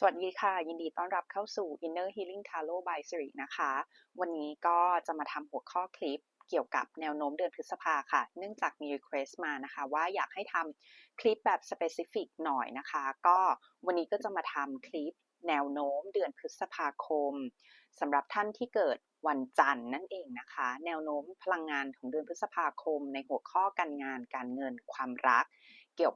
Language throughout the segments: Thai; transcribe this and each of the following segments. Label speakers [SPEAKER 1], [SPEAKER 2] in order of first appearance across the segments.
[SPEAKER 1] สวัสดีค่ะ ยินดีต้อนรับเข้าสู่ Inner Healing Tarot by Siri นะคะ วันนี้ก็จะมาทำหัวข้อคลิปเกี่ยวกับแนวโน้มเดือนพฤษภาค่ะ เนื่องจากมี request มานะคะ ว่าอยากให้ทำคลิปแบบ specific หน่อยนะคะ ก็วันนี้ก็จะมาทำคลิปแนวโน้มเดือนพฤษภาคมสำหรับท่านที่เกิดวันจันทร์นั่นเองนะคะ แนวโน้มพลังงานของเดือนพฤษภาคม ในหัวข้อการงานการเงินความรัก เกี่ยว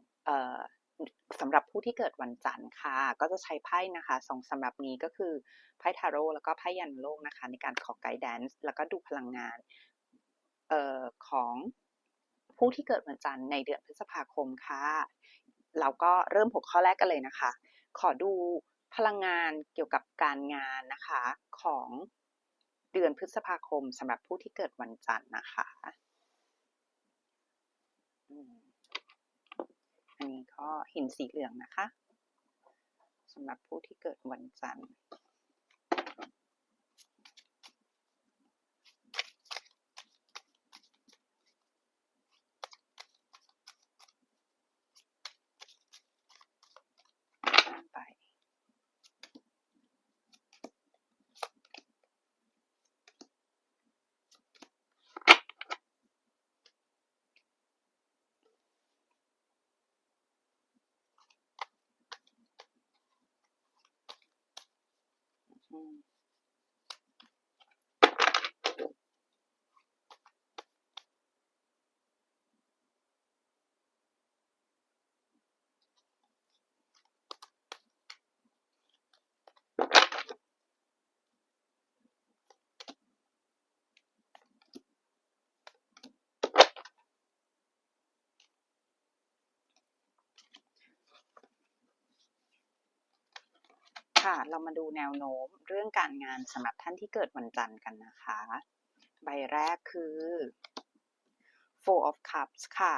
[SPEAKER 1] สำหรับผู้ที่เกิดวันจันทร์ค่ะ ก็จะใช้ไพ่นะคะสองสำหรับนี้ก็คือไพ่ทาโร่แล้วก็ไพ่ยันโลกนะคะ ในการขอไกด์แดนซ์แล้วก็ดูพลังงานออของผู้ที่เกิดวันจันทร์ในเดือนพฤษภาคมค่ะเราก็เริ่มหัวข้อแรกกันเลยนะคะ ขอดูพลังงานเกี่ยวกับการงานนะคะของเดือนพฤษภาคมสำหรับผู้ที่เกิดวันจันทร์นะคะอัันนี้ก็หินสีเหลืองนะคะสำหรับผู้ที่เกิดวันจันทร์ ค่ะ เรามาดูแนวโน้มเรื่องการงานสำหรับท่านที่เกิดวันจันทร์กันนะคะ ใบแรกคือ Four of Cups ค่ะ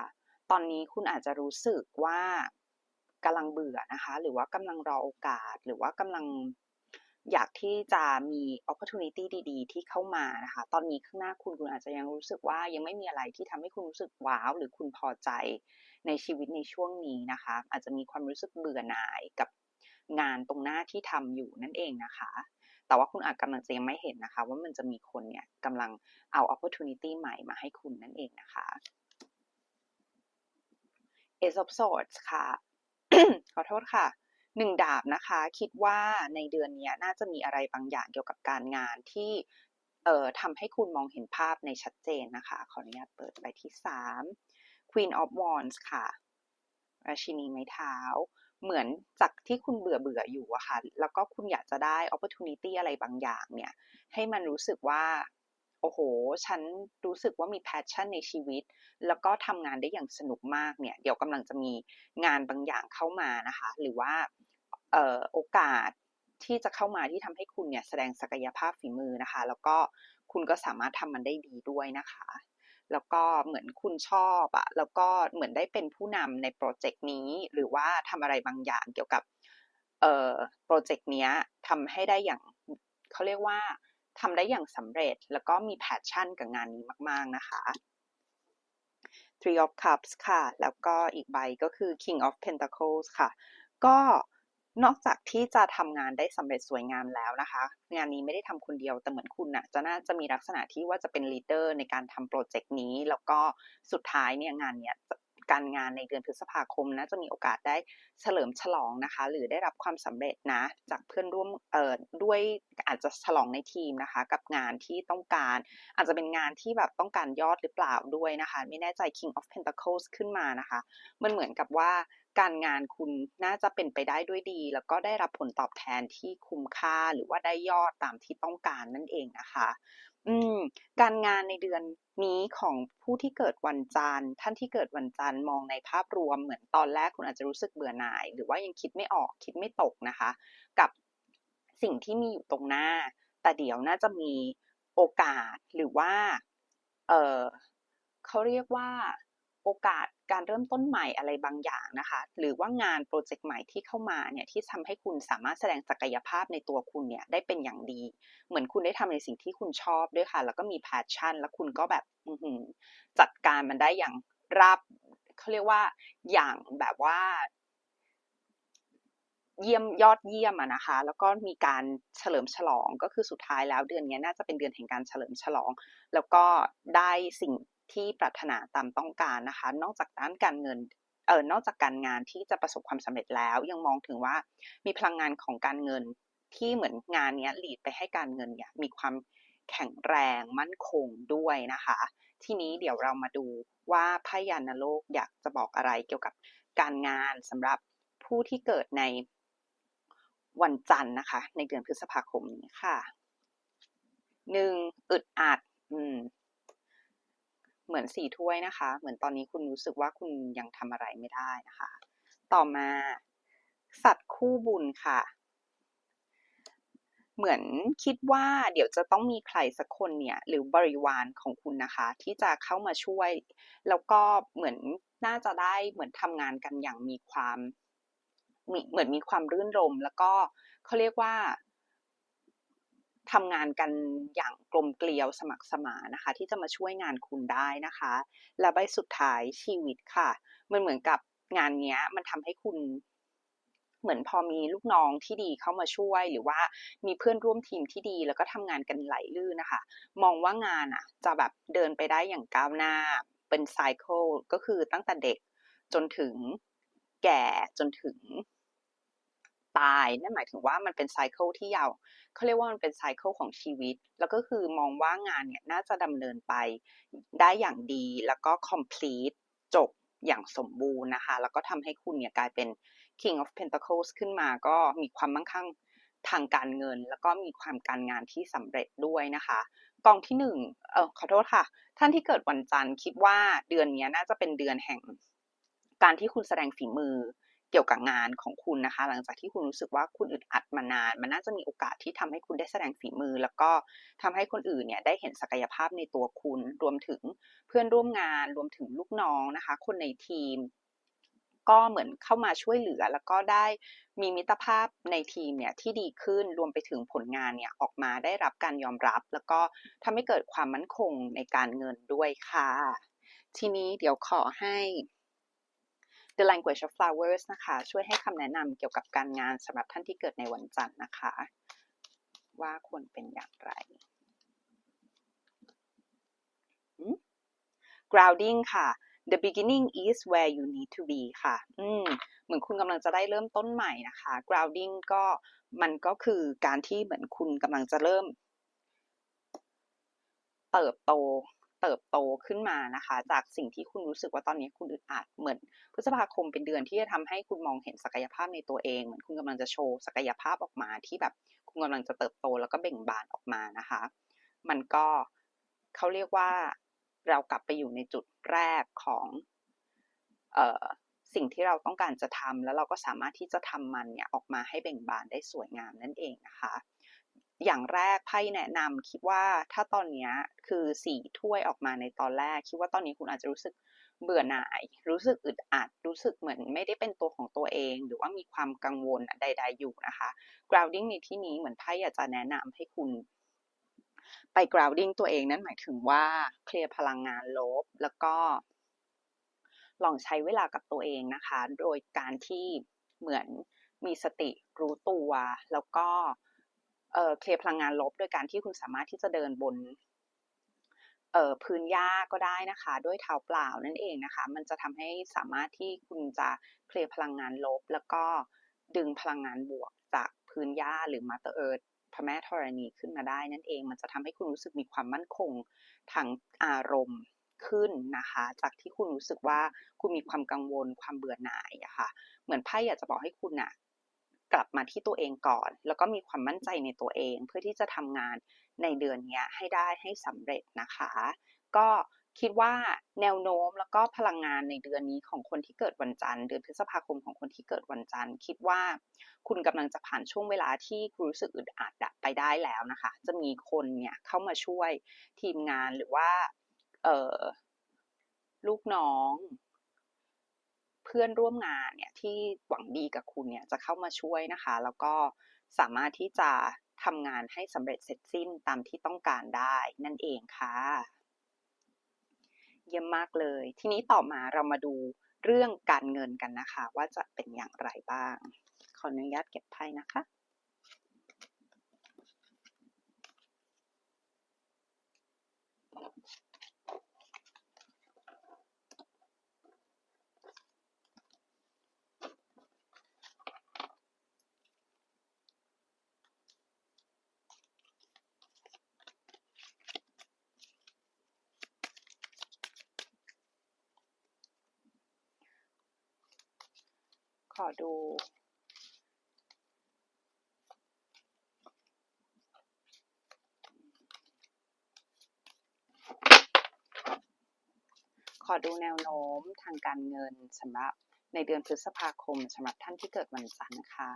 [SPEAKER 1] ตอนนี้คุณอาจจะรู้สึกว่ากำลังเบื่อนะคะ หรือว่ากำลังรอโอกาส หรือว่ากำลังอยากที่จะมี opportunity ดี ๆ ที่เข้ามานะคะ ตอนนี้ข้างหน้าคุณคุณอาจจะยังรู้สึกว่ายังไม่มีอะไรที่ทำให้คุณรู้สึกว้าว หรือคุณพอใจในชีวิตในช่วงนี้นะคะ อาจจะมีความรู้สึกเบื่อหน่ายกับ งานตรงหน้าที่ทำอยู่นั่นเองนะคะ แต่ว่าคุณอาจกำลังจะยังไม่เห็นนะคะ ว่ามันจะมีคนเนี่ยกำลังเอา opportunity ใหม่มาให้คุณนั่นเองนะคะ Ace of Swords ค่ะ ขอโทษค่ะหนึ่งดาบนะคะ คิดว่าในเดือนนี้น่าจะมีอะไรบางอย่างเกี่ยวกับการงานที่เอ่อทำให้คุณมองเห็นภาพในชัดเจนนะคะ ขออนุญาตเปิดใบที่ 3 Queen of Wands ค่ะ ราชินีไม้เท้า เหมือนจากที่คุณเบื่อเบื่ออยู่อะค่ะ แล้วก็คุณอยากจะได้ opportunity อะไรบางอย่างเนี่ย ให้มันรู้สึกว่า โอ้โห ฉันรู้สึกว่ามี passion ในชีวิต แล้วก็ทำงานได้อย่างสนุกมากเนี่ย เดี๋ยวกำลังจะมีงานบางอย่างเข้ามานะคะ หรือว่าออโอกาสที่จะเข้ามาที่ทำให้คุณเนี่ยแสดงศักยภาพฝีมือนะคะ แล้วก็คุณก็สามารถทำมันได้ดีด้วยนะคะ แล้วก็เหมือนคุณชอบอะแล้วก็เหมือนได้เป็นผู้นำในโปรเจกต์นี้ หรือว่าทำอะไรบางอย่างเกี่ยวกับเอ่อโปรเจกต์นี้ทำให้ได้อย่างเขาเรียกว่าทำได้อย่างสำเร็จ แล้วก็มีแพชชั่นกับงานนี้มาก ๆ นะคะ Three of Cups ค่ะ แล้วก็อีกใบก็คือ King of Pentacles ค่ะ ก็ นอกจากที่จะทำงานได้สำเร็จสวยงามแล้วนะคะ งานนี้ไม่ได้ทำคนเดียวแต่เหมือนคุณนะ่ะจะน่าจะมีลักษณะที่ว่าจะเป็นลีดเดอร์ในการทำโปรเจกต์นี้ แล้วก็สุดท้ายเนี่ยงานเนี้ย การงานในเดือนพฤษภาคมนะจะมีโอกาสได้เฉลิมฉลองนะคะ หรือได้รับความสำเร็จนะ จากเพื่อนร่วมเอ่อด้วยอาจจะฉลองในทีมนะคะ กับงานที่ต้องการ อาจจะเป็นงานที่แบบต้องการยอดหรือเปล่าด้วยนะคะ ไม่แน่ใจ King of Pentacles ขึ้นมานะคะ มันเหมือนกับว่าการงานคุณน่าจะเป็นไปได้ด้วยดี แล้วก็ได้รับผลตอบแทนที่คุ้มค่าหรือว่าได้ยอดตามที่ต้องการนั่นเองนะคะ อืม การงานในเดือนนี้ของผู้ที่เกิดวันจันทร์ ท่านที่เกิดวันจันทร์มองในภาพรวมเหมือนตอนแรกคุณอาจจะรู้สึกเบื่อหน่าย หรือว่ายังคิดไม่ออกคิดไม่ตกนะคะ กับสิ่งที่มีอยู่ตรงหน้า แต่เดี๋ยวน่าจะมีโอกาสหรือว่า เออเขาเรียกว่าโอกาส การเริ่มต้นใหม่อะไรบางอย่างนะคะ หรือว่างานโปรเจกต์ใหม่ที่เข้ามาเนี่ยที่ทำให้คุณสามารถแสดงศักยภาพในตัวคุณเนี่ยได้เป็นอย่างดี เหมือนคุณได้ทำในสิ่งที่คุณชอบด้วยค่ะ แล้วก็มีแพชชั่น แล้วคุณก็แบบจัดการมันได้อย่างราบเขาเรียกว่าอย่างแบบว่าเยี่ยมยอดเยี่ยมอะนะคะ แล้วก็มีการเฉลิมฉลองก็คือสุดท้ายแล้วเดือนนี้น่าจะเป็นเดือนแห่งการเฉลิมฉลอง แล้วก็ได้สิ่งที่ปรารถนาตามต้องการนะคะ นอกจากด้านการเงินเออนอกจากการงานที่จะประสบความสำเร็จแล้ว ยังมองถึงว่ามีพลังงานของการเงินที่เหมือนงานนี้หลีดไปให้การเงินเนี่ยมีความแข็งแรงมั่นคงด้วยนะคะ ทีนี้เดี๋ยวเรามาดูว่าพยานโลกอยากจะบอกอะไรเกี่ยวกับการงานสำหรับผู้ที่เกิดในวันจันทร์นะคะ ในเดือนพฤษภาคมนี้ค่ะหนึ่งอึดอัด อืม เหมือนสี่ถ้วยนะคะ เหมือนตอนนี้คุณรู้สึกว่าคุณยังทำอะไรไม่ได้นะคะ ต่อมา สัตว์คู่บุญค่ะ เหมือนคิดว่าเดี๋ยวจะต้องมีใครสักคนเนี่ย หรือบริวารของคุณนะคะ ที่จะเข้ามาช่วย แล้วก็เหมือนน่าจะได้เหมือนทำงานกันอย่างมีความมเหมือนมีความรื่นรม แล้วก็เขาเรียกว่า ทำงานกันอย่างกลมเกลียวสมัครสมานะคะ ที่จะมาช่วยงานคุณได้นะคะ และใบสุดท้ายชีวิตค่ะ มันเหมือนกับงานเนี้ยมันทำให้คุณเหมือนพอมีลูกน้องที่ดีเข้ามาช่วย หรือว่ามีเพื่อนร่วมทีมที่ดี แล้วก็ทำงานกันไหลลื่นนะคะ มองว่างานอะจะแบบเดินไปได้อย่างก้าวหน้าเป็นไซเคิลก็คือตั้งแต่เด็กจนถึงแก่จนถึง ตายนั่นหมายถึงว่ามันเป็นไซเคิลที่ยาวเขาเรียกว่ามันเป็นไซเคิลของชีวิต แล้วก็คือมองว่างานเนี่ยน่าจะดำเนินไปได้อย่างดีแล้วก็ complete จบอย่างสมบูรณ์นะคะ แล้วก็ทำให้คุณเนี่ยกลายเป็น King of Pentacles ขึ้นมาก็มีความมั่งคั่งทางการเงิน แล้วก็มีความการงานที่สำเร็จด้วยนะคะกองที่หนึ่งเออขอโทษค่ะ ท่านที่เกิดวันจันทร์คิดว่าเดือนนี้น่าจะเป็นเดือนแห่ง การที่คุณแสดงฝีมือ เกี่ยวกับงานของคุณนะคะ หลังจากที่คุณรู้สึกว่าคุณอึดอัดมานาน มันน่าจะมีโอกาสที่ทำให้คุณได้แสดงฝีมือ แล้วก็ทำให้คนอื่นเนี่ยได้เห็นศักยภาพในตัวคุณ รวมถึงเพื่อนร่วมงาน รวมถึงลูกน้องนะคะ คนในทีม ก็เหมือนเข้ามาช่วยเหลือ แล้วก็ได้มีมิตรภาพในทีมเนี่ยที่ดีขึ้นรวมไปถึงผลงานเนี่ยออกมาได้รับการยอมรับ แล้วก็ทำให้เกิดความมั่นคงในการเงินด้วยค่ะ ทีนี้เดี๋ยวขอให้ The Language of Flowers นะคะ ช่วยให้คำแนะนำเกี่ยวกับการงานสำหรับท่านที่เกิดในวันจันทร์นะคะ ว่าควรเป็นอย่างไร grounding ค่ะ the beginning is where you need to be ค่ะ อืม เหมือนคุณกำลังจะได้เริ่มต้นใหม่นะคะ grounding ก็มันก็คือการที่เหมือนคุณกำลังจะเริ่ม เติบโต เติบโตขึ้นมานะคะ จากสิ่งที่คุณรู้สึกว่าตอนนี้คุณอึดอัดเหมือน พฤษภาคมเป็นเดือนที่จะทำให้คุณมองเห็นศักยภาพในตัวเอง เหมือนคุณกำลังจะโชว์ศักยภาพออกมาที่แบบคุณกำลังจะเติบโตแล้วก็เบ่งบานออกมานะคะ มันก็เขาเรียกว่าเรากลับไปอยู่ในจุดแรกของเอ่อสิ่งที่เราต้องการจะทำแล้วเราก็สามารถที่จะทำมันเนี่ยออกมาให้เบ่งบานได้สวยงามนั่นเองนะคะ อย่างแรกไพ่แนะนำคิดว่าถ้าตอนนี้คือสี่ถ้วยออกมาในตอนแรก คิดว่าตอนนี้คุณอาจจะรู้สึกเบื่อหน่าย รู้สึกอึดอัด รู้สึกเหมือนไม่ได้เป็นตัวของตัวเอง หรือว่ามีความกังวลใด ๆ อยู่นะคะ grounding ในที่นี้เหมือนไพ่อยากจะแนะนำให้คุณไป grounding ตัวเองนั่นหมายถึงว่าเคลียร์พลังงานลบ แล้วก็ ลองใช้เวลากับตัวเองนะคะ โดยการที่เหมือนมีสติรู้ตัว แล้วก็ เคลียร์พลังงานลบ โดยการที่คุณสามารถที่จะเดินบนพื้นหญ้าก็ได้นะคะ ด้วยเท้าเปล่านั่นเองนะคะ มันจะทำให้สามารถที่คุณจะเคลียร์พลังงานลบ แล้วก็ดึงพลังงานบวกจากพื้นหญ้าหรือมาเตอร์เอิร์ธพระแม่ธรณีขึ้นมาได้นั่นเอง มันจะทำให้คุณรู้สึกมีความมั่นคงทางอารมณ์ขึ้นนะคะ จากที่คุณรู้สึกว่าคุณมีความกังวลความเบื่อหน่ายอะคะ่ะ เหมือนไพ่อยากจะบอกให้คุณอะ กลับมาที่ตัวเองก่อน แล้วก็มีความมั่นใจในตัวเอง เพื่อที่จะทำงานในเดือนนี้ให้ได้ให้สำเร็จนะคะ ก็คิดว่าแนวโน้มแล้วก็พลังงานในเดือนนี้ของคนที่เกิดวันจันทร์เดือนพฤษภาคมของคนที่เกิดวันจันทร์คิดว่าคุณกำลังจะผ่านช่วงเวลาที่คุณรู้สึกอึดอัดไปได้แล้วนะคะ จะมีคนเนี่ยเข้ามาช่วยทีมงานหรือว่าลูกน้อง เพื่อนร่วมงานเนี่ยที่หวังดีกับคุณเนี่ยจะเข้ามาช่วยนะคะ แล้วก็สามารถที่จะทำงานให้สำเร็จเสร็จสิ้นตามที่ต้องการได้นั่นเองค่ะ เยี่ยมมากเลย ทีนี้ต่อมาเรามาดูเรื่องการเงินกันนะคะ ว่าจะเป็นอย่างไรบ้าง ขออนุญาตเก็บไพ่นะคะ ดู ขอดูแนวโน้มทางการเงินสำหรับในเดือนพฤษภาคมสำหรับท่านที่เกิดวันจันทร์ค่ะ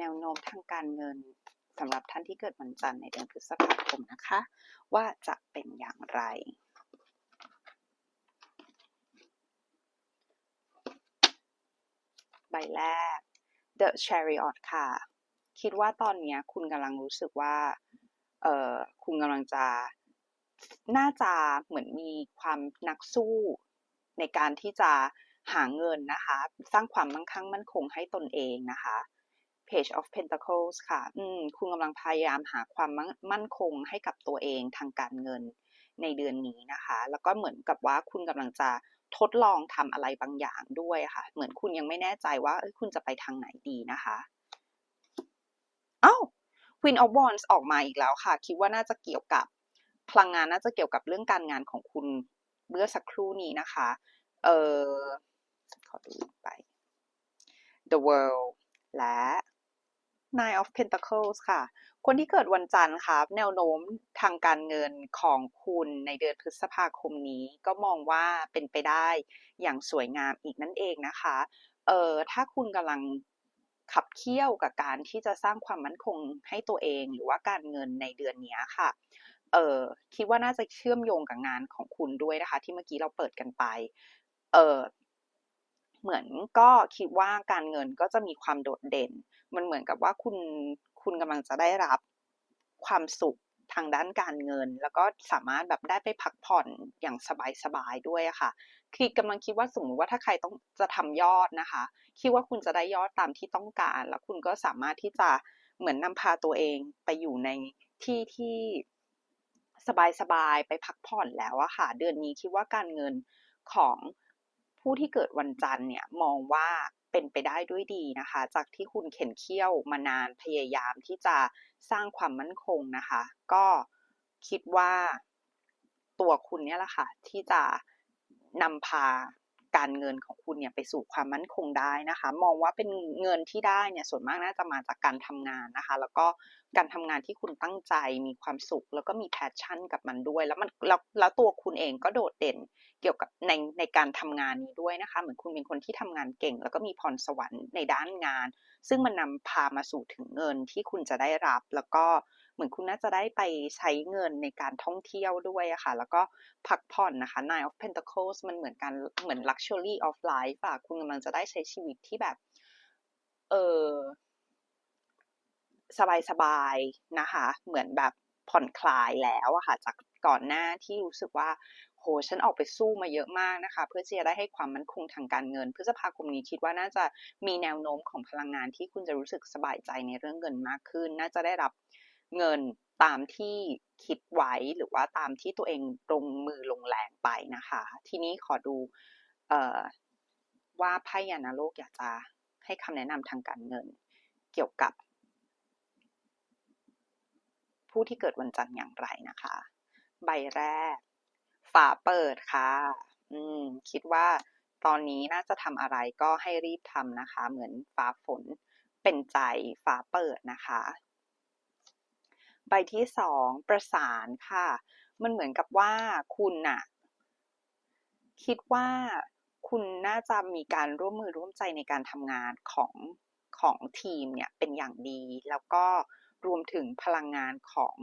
[SPEAKER 1] แน้มทางการเงินสำหรับท่านที่เกิดวันจันทร์ในเดือนพฤษภาคมนะคะ ว่าจะเป็นอย่างไร ใบแรก The Chariot ค่ะ คิดว่าตอนนี้คุณกำลังรู้สึกว่า เออคุณกำลังจะ น่าจะเหมือนมีความนักสู้ในการที่จะหาเงินนะคะ สร้างความมั่งคั่งมั่นคงให้ตนเองนะคะ Page of Pentacles ค่ะอืมคุณกำลังพยายามหาความมั่นคงให้กับตัวเองทางการเงินในเดือนนี้นะคะ แล้วก็เหมือนกับว่าคุณกำลังจะทดลองทำอะไรบางอย่างด้วยค่ะ เหมือนคุณยังไม่แน่ใจว่าคุณจะไปทางไหนดีนะคะเอ้า Queen of Wands ออกมาอีกแล้วค่ะ คิดว่าน่าจะเกี่ยวกับพลังงานน่าจะเกี่ยวกับเรื่องการงานของคุณเมื่อสักครู่นี้นะคะ เออขอดูไป The World และ Nine of Pentacles ค่ะ คนที่เกิดวันจันทร์ค่ะแนวโน้มทางการเงินของคุณในเดือนพฤษภาคมนี้ก็มองว่าเป็นไปได้อย่างสวยงามอีกนั่นเองนะคะ เออถ้าคุณกำลังขับเคี่ยวกับการที่จะสร้างความมั่นคงให้ตัวเองหรือว่าการเงินในเดือนนี้ค่ะ เออคิดว่าน่าจะเชื่อมโยงกับงานของคุณด้วยนะคะ ที่เมื่อกี้เราเปิดกันไป เออเหมือนก็คิดว่าการเงินก็จะมีความโดดเด่น มันเหมือนกับว่าคุณคุณกำลังจะได้รับความสุขทางด้านการเงิน แล้วก็สามารถแบบได้ไปพักผ่อนอย่างสบายๆด้วยค่ะ คือกำลังคิดว่าสมมติว่าถ้าใครต้องจะทำยอดนะคะ คิดว่าคุณจะได้ยอดตามที่ต้องการ แล้วคุณก็สามารถที่จะเหมือนนำพาตัวเองไปอยู่ในที่ที่สบายๆไปพักผ่อนแล้วอะค่ะ เดือนนี้คิดว่าการเงินของผู้ที่เกิดวันจันทร์เนี่ยมองว่า เป็นไปได้ด้วยดีนะคะ จากที่คุณเข็นเคี่ยวมานานพยายามที่จะสร้างความมั่นคงนะคะ ก็คิดว่าตัวคุณเนี่ยแหละค่ะที่จะนำพา การเงินของคุณเนี่ยไปสู่ความมั่นคงได้นะคะ มองว่าเป็นเงินที่ได้เนี่ยส่วนมากน่าจะมาจากการทำงานนะคะ แล้วก็การทำงานที่คุณตั้งใจมีความสุข แล้วก็มีแพชชั่นกับมันด้วย แล้วมันแล้วแล้วตัวคุณเองก็โดดเด่นเกี่ยวกับในในการทำงานนี้ด้วยนะคะ เหมือนคุณเป็นคนที่ทำงานเก่ง แล้วก็มีพรสวรรค์ในด้านงาน ซึ่งมันนำพามาสู่ถึงเงินที่คุณจะได้รับแล้วก็ เหมือนคุณน่าจะได้ไปใช้เงินในการท่องเที่ยวด้วยอะค่ะ แล้วก็พักผ่อนนะคะ Nine of Pentacles มันเหมือนกันเหมือน luxury of life อะคุณกำลังจะได้ใช้ชีวิตที่แบบ เออสบายๆนะคะ เหมือนแบบผ่อนคลายแล้วอะค่ะ จากก่อนหน้าที่รู้สึกว่าโหฉันออกไปสู้มาเยอะมากนะคะ เพื่อที่จะได้ให้ความมั่นคงทางการเงิน พฤษภาคมนี้คิดว่าน่าจะมีแนวโน้มของพลังงานที่คุณจะรู้สึกสบายใจในเรื่องเงินมากขึ้น น่าจะได้รับ เงินตามที่คิดไว้หรือว่าตามที่ตัวเองลงมือลงแรงไปนะคะ ทีนี้ขอดูอว่าไพ่ยานาโลกอยากจะให้คำแนะนำทางการเงิน เกี่ยวกับ ผู้ที่เกิดวันจันทร์อย่างไรนะคะ ใบแรก ฝาเปิดค่ะ อืม คิดว่าตอนนี้น่าจะทำอะไรก็ให้รีบทำนะคะ เหมือนฟ้าฝนเป็นใจฟ้าเปิดนะคะ ใบที่สองประสานค่ะ มันเหมือนกับว่าคุณน่ะ คิดว่าคุณน่าจะมีการร่วมมือร่วมใจในการทำงานของของทีมเนี่ยเป็นอย่างดี แล้วก็รวมถึงพลังงานของ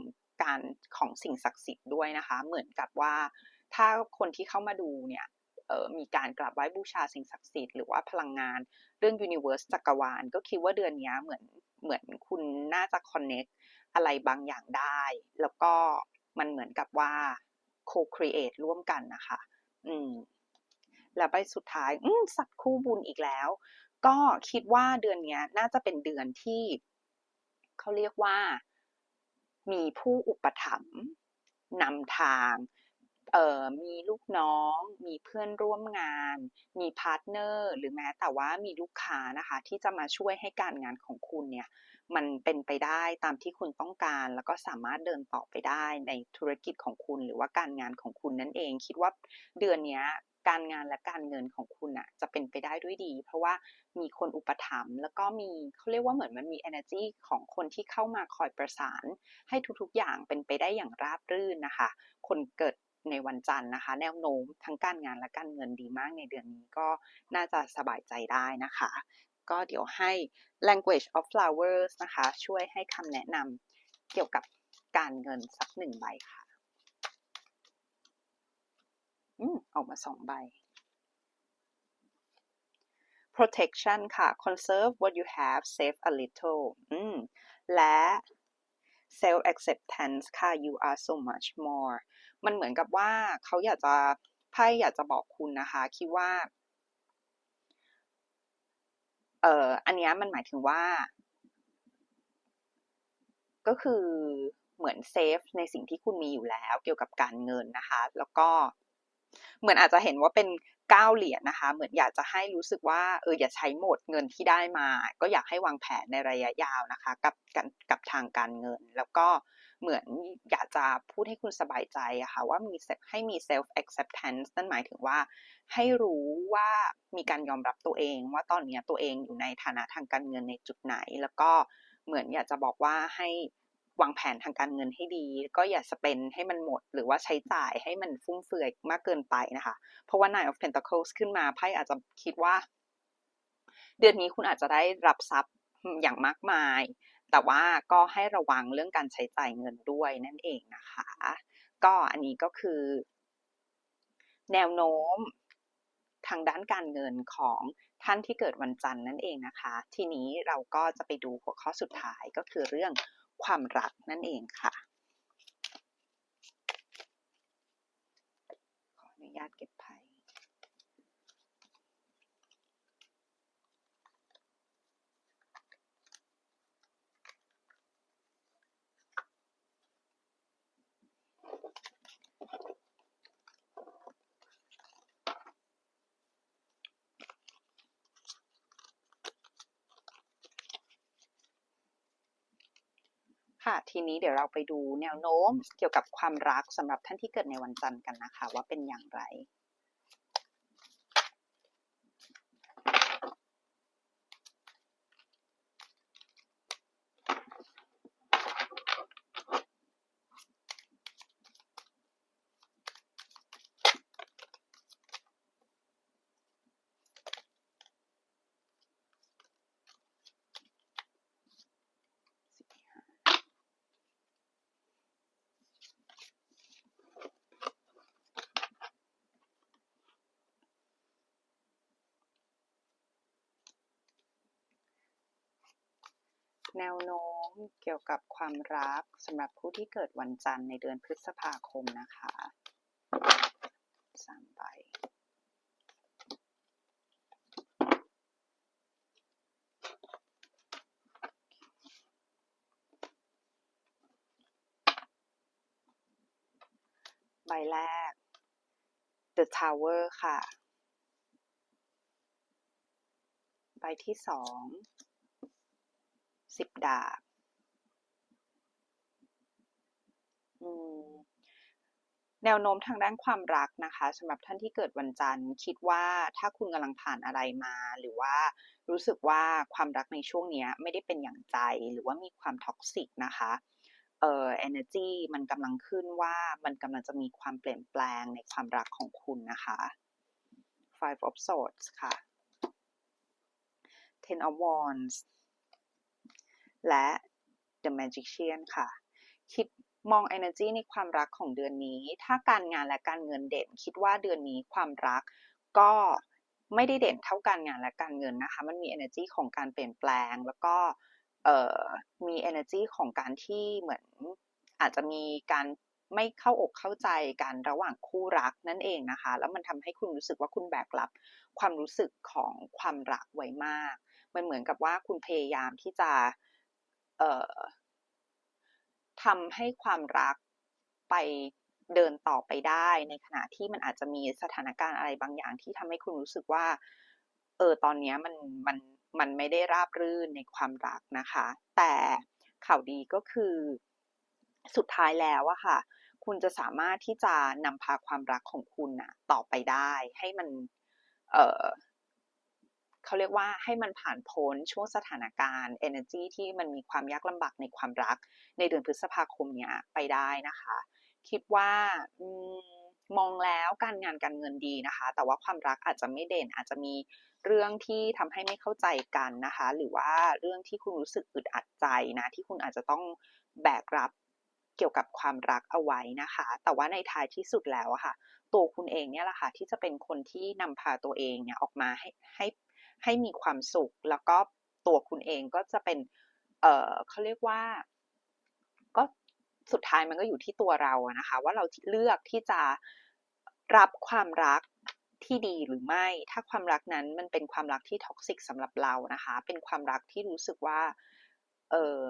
[SPEAKER 1] การของสิ่งศักดิ์สิทธิ์ด้วยนะคะ เหมือนกับว่า ถ้าคนที่เข้ามาดูเนี่ยมีการกราบไหว้บูชาสิ่งศักดิ์สิทธิ์หรือว่าพลังงานเรื่อง universe จักรวาล ก็คิดว่าเดือนนี้เหมือนเหมือนคุณน่าจะ connect อ อะไรบางอย่างได้ แล้วก็มันเหมือนกับว่า co-create ร่วมกันนะคะ อืม แล้วใบสุดท้ายสัตว์คู่บุญอีกแล้ว ก็คิดว่าเดือนนี้น่าจะเป็นเดือนที่เขาเรียกว่ามีผู้อุปถัมภ์นำทางเอ่อมีลูกน้อง มีเพื่อนร่วมงาน มีพาร์ทเนอร์ หรือแม้แต่ว่ามีลูกค้านะคะ ที่จะมาช่วยให้การงานของคุณเนี่ย มันเป็นไปได้ตามที่คุณต้องการ แล้วก็สามารถเดินต่อไปได้ในธุรกิจของคุณหรือว่าการงานของคุณนั่นเอง คิดว่าเดือนนี้การงานและการเงินของคุณอะจะเป็นไปได้ด้วยดี เพราะว่ามีคนอุปถัมภ์แล้วก็มีเขาเรียกว่าเหมือนมันมี energy ของคนที่เข้ามาคอยประสาน ให้ทุกๆอย่างเป็นไปได้อย่างราบรื่นนะคะ คนเกิดในวันจันทร์นะคะ แนวโน้มทั้งการงานและการเงินดีมากในเดือนนี้ก็น่าจะสบายใจได้นะคะ ก็เดี๋ยวให้ language of flowers นะคะ ช่วยให้คำแนะนำเกี่ยวกับการเงินสักหนึ่งใบค่ะ อืมออกมาสองใบ protection ค่ะ conserve what you have save a little อืมและ self acceptance ค่ะ you are so much more มันเหมือนกับว่าเขาอยากจะไพ่อยากจะบอกคุณนะคะ คิดว่า อ่ออันนี้มันหมายถึงว่า ก็คือเหมือนเซฟในสิ่งที่คุณมีอยู่แล้วเกี่ยวกับการเงินนะคะ แล้วก็เหมือนอาจจะเห็นว่าเป็นก้าเหรียญนะคะ เหมือนอยากจะให้รู้สึกว่าเอออย่าใช้หมดเงินที่ได้มา ก็อยากให้วางแผนในระยะยาวนะคะ กับกับกับทางการเงิน แล้วก็เเหมือนอยากจะพูดให้คุณสบายใจอะค่ะว่ามีให้มี self acceptance นั่นหมายถึงว่าให้รู้ว่ามีการยอมรับตัวเองว่าตอนนี้ตัวเองอยู่ในฐานะทางการเงินในจุดไหน แล้วก็เหมือนอยากจะบอกว่าให้วางแผนทางการเงินให้ดี ก็อย่าสเปนให้มันหมด หรือว่าใช้จ่ายให้มันฟุ่มเฟือยมากเกินไปนะคะ เพราะว่า Nine of Pentacles ขึ้นมาไพ่อาจจะคิดว่า เดือนนี้คุณอาจจะได้รับทรัพย์อย่างมากมาย แต่ว่าก็ให้ระวังเรื่องการใช้จ่ายเงินด้วยนั่นเองนะคะ ก็อันนี้ก็คือ แนวโน้มทางด้านการเงินของท่านที่เกิดวันจันทร์นั่นเองนะคะ ทีนี้เราก็จะไปดูหัวข้อสุดท้ายก็คือเรื่องความรักนั่นเองค่ะ ขออนุญาตเก็บไพ่ค่ะ ทีนี้เดี๋ยวเราไปดูแนวโน้มเกี่ยวกับความรักสำหรับท่านที่เกิดในวันจันทร์กันนะคะ ว่าเป็นอย่างไร แนวโน้มเกี่ยวกับความรักสำหรับผู้ที่เกิดวันจันทร์ในเดือนพฤษภาคมนะคะสามใบใบแรก The Tower ค่ะ ใบที่สอง สิบดาบ แนวโน้มทางด้านความรักนะคะสำหรับท่านที่เกิดวันจันทร์ คิดว่าถ้าคุณกำลังผ่านอะไรมา หรือว่ารู้สึกว่าความรักในช่วงนี้ไม่ได้เป็นอย่างใจ หรือว่ามีความท็อกซิกนะคะเอ่อ energy มันกำลังขึ้นว่ามันกำลังจะมีความเปลี่ยนแปลงในความรักของคุณนะคะ Five of Swords ค่ะ Ten of Wands และ The Magician ค่ะ คิดมอง energy ในความรักของเดือนนี้ ถ้าการงานและการเงินเด่น คิดว่าเดือนนี้ความรักก็ไม่ได้เด่นเท่าการงานและการเงินนะคะ มันมี energy ของการเปลี่ยนแปลง แล้วก็มี energy ของการที่เหมือนอาจจะมีการไม่เข้าอกเข้าใจกันระหว่างคู่รักนั่นเองนะคะ แล้วมันทำให้คุณรู้สึกว่าคุณแบกรับความรู้สึกของความรักไว้มาก มันเหมือนกับว่าคุณพยายามที่จะ ทำให้ความรักไปเดินต่อไปได้ ในขณะที่มันอาจจะมีสถานการณ์อะไรบางอย่างที่ทำให้คุณรู้สึกว่า เออตอนนี้มันมันมันไม่ได้ราบรื่นในความรักนะคะ แต่ข่าวดีก็คือสุดท้ายแล้วอะค่ะ คุณจะสามารถที่จะนำพาความรักของคุณนะต่อไปได้ ให้มัน เออ เขาเรียกว่าให้มันผ่านพ้นช่วงสถานการณ์ energy ที่มันมีความยากลำบากในความรัก ในเดือนพฤษภาคมเนี้ยไปได้นะคะ คิดว่ามองแล้วการงานการเงินดีนะคะ แต่ว่าความรักอาจจะไม่เด่นอาจจะมีเรื่องที่ทำให้ไม่เข้าใจกันนะคะ หรือว่าเรื่องที่คุณรู้สึกอึดอัดใจนะที่คุณอาจจะต้องแบกรับเกี่ยวกับความรักเอาไว้นะคะ แต่ว่าในท้ายที่สุดแล้วอะค่ะ ตัวคุณเองเนี่ยแหละค่ะที่จะเป็นคนที่นำพาตัวเองเนี่ยออกมาให้ให้ ให้มีความสุข แล้วก็ตัวคุณเองก็จะเป็น เออเขาเรียกว่า ก็สุดท้ายมันก็อยู่ที่ตัวเราอะนะคะ ว่าเราเลือกที่จะรับความรักที่ดีหรือไม่ ถ้าความรักนั้นมันเป็นความรักที่ท็อกซิกสำหรับเรานะคะ เป็นความรักที่รู้สึกว่า เออ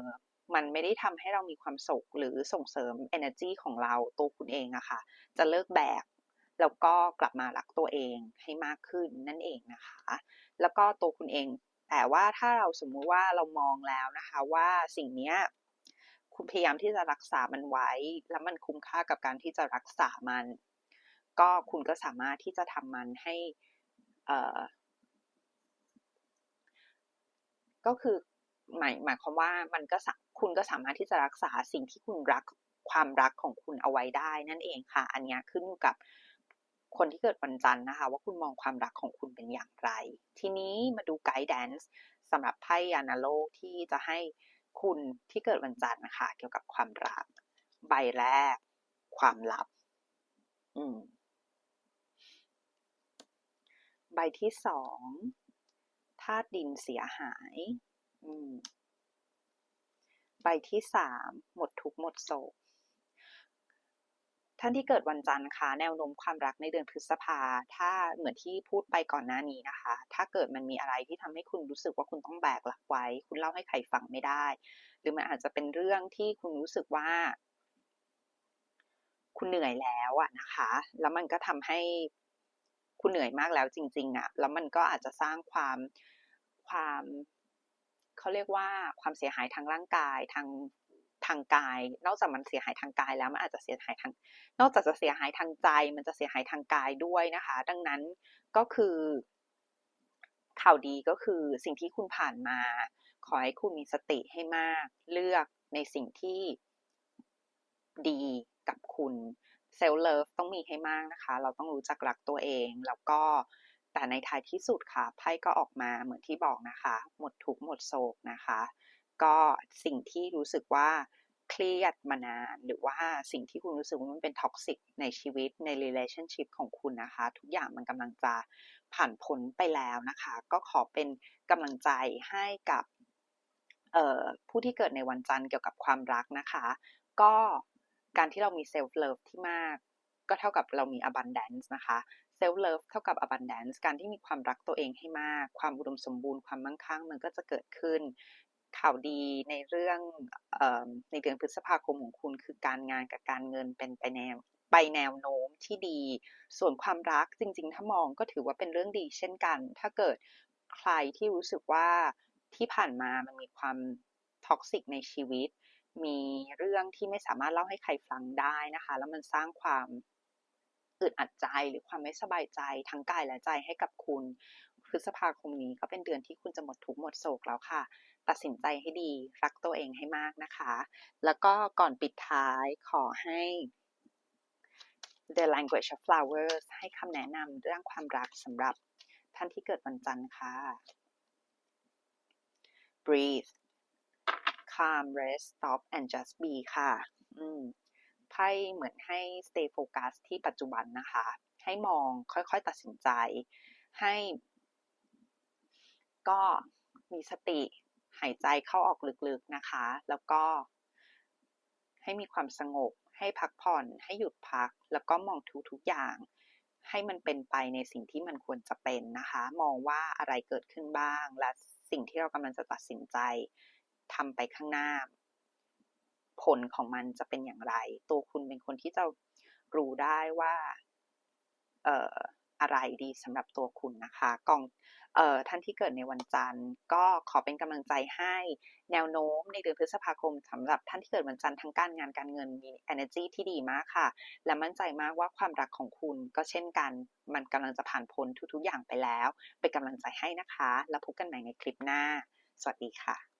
[SPEAKER 1] มันไม่ได้ทำให้เรามีความสุขหรือส่งเสริม energy ของเราตัวคุณเองอะคะ่ะ จะเลิกแบก แล้วก็กลับมารักตัวเองให้มากขึ้นนั่นเองนะคะ แล้วก็ตัวคุณเอง แต่ว่าถ้าเราสมมุติว่าเรามองแล้วนะคะว่าสิ่งนี้คุณพยายามที่จะรักษามันไว้ แล้วมันคุ้มค่ากับการที่จะรักษามัน ก็คุณก็สามารถที่จะทำมันให้ก็คือหมายหมายความว่ามันก็คุณก็สามารถที่จะรักษาสิ่งที่คุณรักความรักของคุณเอาไว้ได้นั่นเองค่ะ อันนี้ขึ้นอยู่กับ คนที่เกิดวันจันทร์นะคะ ว่าคุณมองความรักของคุณเป็นอย่างไร ทีนี้มาดูไกด์แดนซ์สำหรับไพ่ยานาโลกที่จะให้คุณที่เกิดวันจันทร์นะคะ เกี่ยวกับความรัก ใบแรก ความลับ อืม ใบที่สองธาตุดินเสียหาย อืม ใบที่สามหมดทุกหมดโศก ท่านที่เกิดวันจันทร์คะแนวโน้มความรักในเดือนพฤษภา ถ้าเหมือนที่พูดไปก่อนหน้านี้นะคะ ถ้าเกิดมันมีอะไรที่ทำให้คุณรู้สึกว่าคุณต้องแบกหลักไว้ คุณเล่าให้ใครฟังไม่ได้ หรือมันอาจจะเป็นเรื่องที่คุณรู้สึกว่า คุณเหนื่อยแล้วอะนะคะ แล้วมันก็ทำให้คุณเหนื่อยมากแล้วจริง ๆอะแล้วมันก็อาจจะสร้างความความเขาเรียกว่าความเสียหายทางร่างกายทาง ทางกาย นอกจากมันเสียหายทางกายแล้วมันอาจจะเสียหายทาง นอกจากจะเสียหายทางใจ มันจะเสียหายทางกายด้วยนะคะ ดังนั้นก็คือ ข่าวดีก็คือสิ่งที่คุณผ่านมา ขอให้คุณมีสติให้มาก เลือกในสิ่งที่ดีกับคุณเซลล์เลิฟต้องมีให้มากนะคะ เราต้องรู้จักรักตัวเอง แล้วก็แต่ในท้ายที่สุดค่ะไพ่ก็ออกมาเหมือนที่บอกนะคะ หมดทุกหมดโศกนะคะ ก็สิ่งที่รู้สึกว่าเครียดมานาน หรือว่าสิ่งที่คุณรู้สึกว่ามันเป็นท็อกซิกในชีวิตใน relationship ของคุณนะคะ ทุกอย่างมันกำลังจะผ่านพ้นไปแล้วนะคะ ก็ขอเป็นกำลังใจให้กับผู้ที่เกิดในวันจันทร์เกี่ยวกับความรักนะคะ ก็การที่เรามี self love ที่มาก ก็เท่ากับเรามี abundance นะคะเซลฟ์เลิฟเท่ากับ abundance การที่มีความรักตัวเองให้มาก ความอุดมสมบูรณ์ความมั่งคั่งมันก็จะเกิดขึ้น ข่าวดีในเรื่องอในเดือนพฤษภาคมของคุณคือการงานกับการเงินเป็นไปแนวไปแนวโน้มที่ดี ส่วนความรักจริง ๆ ถ้ามองก็ถือว่าเป็นเรื่องดีเช่นกัน ถ้าเกิดใครที่รู้สึกว่าที่ผ่านมามันมีความท็อกซิกในชีวิต มีเรื่องที่ไม่สามารถเล่าให้ใครฟังได้นะคะ แล้วมันสร้างความอึดอัดใจหรือความไม่สบายใจทั้งกายและใจให้กับคุณพฤษภาคมนี้ก็เป็นเดือนที่คุณจะหมดทุกข์หมดโศกแล้วค่ะ ตัดสินใจให้ดี รักตัวเองให้มากนะคะ แล้วก็ก่อนปิดท้ายขอให้ The Language of Flowers ให้คำแนะนำเรื่องความรักสำหรับท่านที่เกิดวันจันทร์ค่ะ breathe calm rest stop and just be ค่ะ อืมไพ่เหมือนให้ stay focus ที่ปัจจุบันนะคะ ให้มองค่อยๆตัดสินใจ ให้ ก็มีสติ หายใจเข้าออกลึกๆนะคะ แล้วก็ ให้มีความสงบ ให้พักผ่อน ให้หยุดพัก แล้วก็มองทุกๆอย่าง ให้มันเป็นไปในสิ่งที่มันควรจะเป็นนะคะ มองว่าอะไรเกิดขึ้นบ้าง และสิ่งที่เรากำลังจะตัดสินใจทำไปข้างหน้า ผลของมันจะเป็นอย่างไร ตัวคุณเป็นคนที่จะรู้ได้ว่า เอ่ออะไรดีสำหรับตัวคุณนะคะ กองเอ่อ ท่านที่เกิดในวันจันทร์ ก็ขอเป็นกำลังใจให้แนวโน้มในเดือนพฤษภาคมสำหรับท่านที่เกิดวันจันทร์ทั้งการงานการเงินมี energy ที่ดีมากค่ะ และมั่นใจมากว่าความรักของคุณก็เช่นกัน มันกำลังจะผ่านพ้นทุกๆอย่างไปแล้ว เป็นกำลังใจให้นะคะ แล้วพบกันใหม่ในคลิปหน้า สวัสดีค่ะ